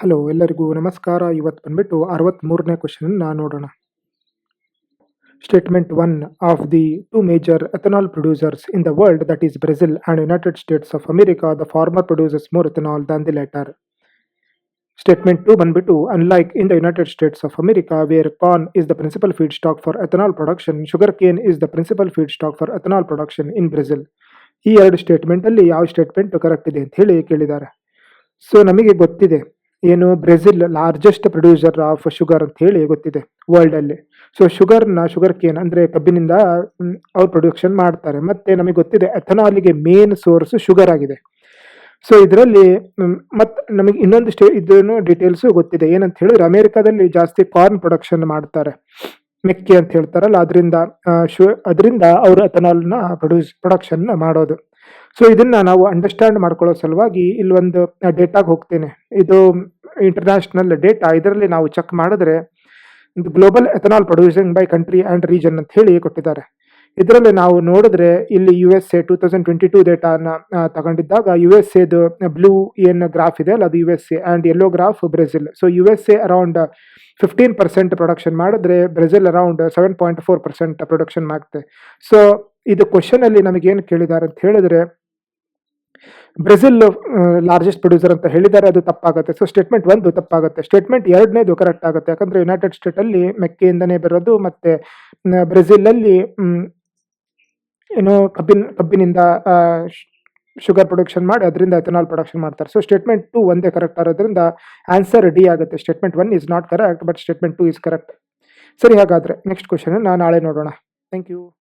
Hello ಎಲ್ಲರಿಗೂ ನಮಸ್ಕಾರ. ಇವತ್ತು ಬಂದ್ಬಿಟ್ಟು ಅರವತ್ತ್ಮೂರನೇ ಕ್ವಶನನ್ನು ನೋಡೋಣ. Statement one of the two major ethanol producers in the world that is Brazil and United States of America the former producers more ethanol than the latter statement two ಬಂದ್ಬಿಟ್ಟು unlike in the United States of America where corn is the principal feedstock for ethanol production sugarcane is the principal feedstock for ethanol production in Brazil ಈ ಎರಡು ಸ್ಟೇಟ್ಮೆಂಟಲ್ಲಿ ಯಾವ statement correct ಇದೆ ಅಂತ ಹೇಳಿ ಕೇಳಿದ್ದಾರೆ. So ನಮಗೆ ಗೊತ್ತಿದೆ. ಏನು Brazil largest producer of sugar ಅಂತ ಹೇಳಿ ಗೊತ್ತಿದೆ ವರ್ಲ್ಡ್ ಅಲ್ಲಿ. ಸೊ ಶುಗರ್ನ ಶುಗರ್ ಕೇನ್ ಅಂದ್ರೆ ಕಬ್ಬಿನಿಂದ ಅವ್ರು ಪ್ರೊಡಕ್ಷನ್ ಮಾಡ್ತಾರೆ. ಮತ್ತೆ ನಮಗೆ ಗೊತ್ತಿದೆ ಎಥನಾಲಿಗೆ ಮೇನ್ ಸೋರ್ಸ್ ಶುಗರ್ ಆಗಿದೆ. ಸೊ ಇದರಲ್ಲಿ ಮತ್ತೆ ನಮಗೆ ಇನ್ನೊಂದು ಸ್ಟೇ ಇದನ್ನು ಡೀಟೇಲ್ಸ್ ಗೊತ್ತಿದೆ. ಏನಂತ ಹೇಳಿದ್ರೆ ಅಮೆರಿಕಾದಲ್ಲಿ ಜಾಸ್ತಿ ಕಾರ್ನ್ ಪ್ರೊಡಕ್ಷನ್ ಮಾಡ್ತಾರೆ. ಮೆಕ್ಕೆ ಅಂತ ಹೇಳ್ತಾರಲ್ಲ, ಅದರಿಂದ ಶು, ಅದರಿಂದ ಅವರು ಎಥನಾಲ್ನ ಪ್ರೊಡ್ಯೂಸ್ ಪ್ರೊಡಕ್ಷನ್ ಮಾಡೋದು. ಸೊ ಇದನ್ನ ನಾವು ಅಂಡರ್ಸ್ಟ್ಯಾಂಡ್ ಮಾಡ್ಕೊಳ್ಳೋ ಸಲುವಾಗಿ ಇಲ್ಲಿ ಒಂದು ಡೇಟಾಗೆ ಹೋಗ್ತೇನೆ. ಇದು ಇಂಟರ್ನ್ಯಾಷನಲ್ ಡೇಟಾ ಇದರಲ್ಲಿ ನಾವು ಚೆಕ್ ಮಾಡಿದ್ರೆ global ethanol producing by country and region ಅಂತ ಹೇಳಿ ಕೊಟ್ಟಿದ್ದಾರೆ. ಇದರಲ್ಲಿ ನಾವು ನೋಡಿದ್ರೆ ಇಲ್ಲಿ U S A two thousand twenty two ಡೇಟಾನ ತಗೊಂಡಿದ್ದಾಗ ಯು ಎಸ್ ಎದು ಬ್ಲೂ ಏನು ಗ್ರಾಫ್ ಇದೆ ಅಲ್ಲ, ಅದು U S A and yellow graph Brazil so U S A around fifteen percent production ಮಾಡಿದ್ರೆ Brazil around seven point four percent production ಮಾಡುತ್ತೆ so ಇದು question ಅಲ್ಲಿ ನಮಗೆ ಏನು ಕೇಳಿದ್ದಾರೆ ಅಂತ ಹೇಳಿದ್ರೆ ಬ್ರೆಜಿಲ್ ಲಾರ್ಜೆಸ್ಟ್ ಪ್ರೊಡ್ಯೂಸರ್ ಅಂತ ಹೇಳಿದ್ದಾರೆ, ಅದು ತಪ್ಪಾಗುತ್ತೆ. ಸೊ ಸ್ಟೇಟ್ಮೆಂಟ್ ಒಂದು ತಪ್ಪಾಗುತ್ತೆ. ಸ್ಟೇಟ್ಮೆಂಟ್ ಎರಡನೇದು ಕರೆಕ್ಟ್ ಆಗುತ್ತೆ. ಯಾಕಂದ್ರೆ ಯುನೈಟೆಡ್ ಸ್ಟೇಟ್ ಅಲ್ಲಿ ಮೆಕ್ಕೆಯಿಂದನೇ ಬರೋದು ಮತ್ತೆ ಬ್ರೆಜಿಲ್ ಅಲ್ಲಿ ಏನು ಕಬ್ಬಿನ, ಕಬ್ಬಿನಿಂದ ಶುಗರ್ ಪ್ರೊಡಕ್ಷನ್ ಮಾಡಿ ಅದರಿಂದ ಎಥನಾಲ್ ಪ್ರೊಡಕ್ಷನ್ ಮಾಡ್ತಾರೆ. ಸೊ ಸ್ಟೇಟ್ಮೆಂಟ್ ಟು ಒಂದೇ ಕರೆಕ್ಟ್ ಆಗೋದ್ರಿಂದ ಆನ್ಸರ್ ಡಿ ಆಗುತ್ತೆ. Statement one is not correct but statement two is correct ಸರಿ, ಹಾಗಾದ್ರೆ ನೆಕ್ಸ್ಟ್ ಕ್ವಶನ್ ನಾನು ನಾಳೆ ನೋಡೋಣ. Thank you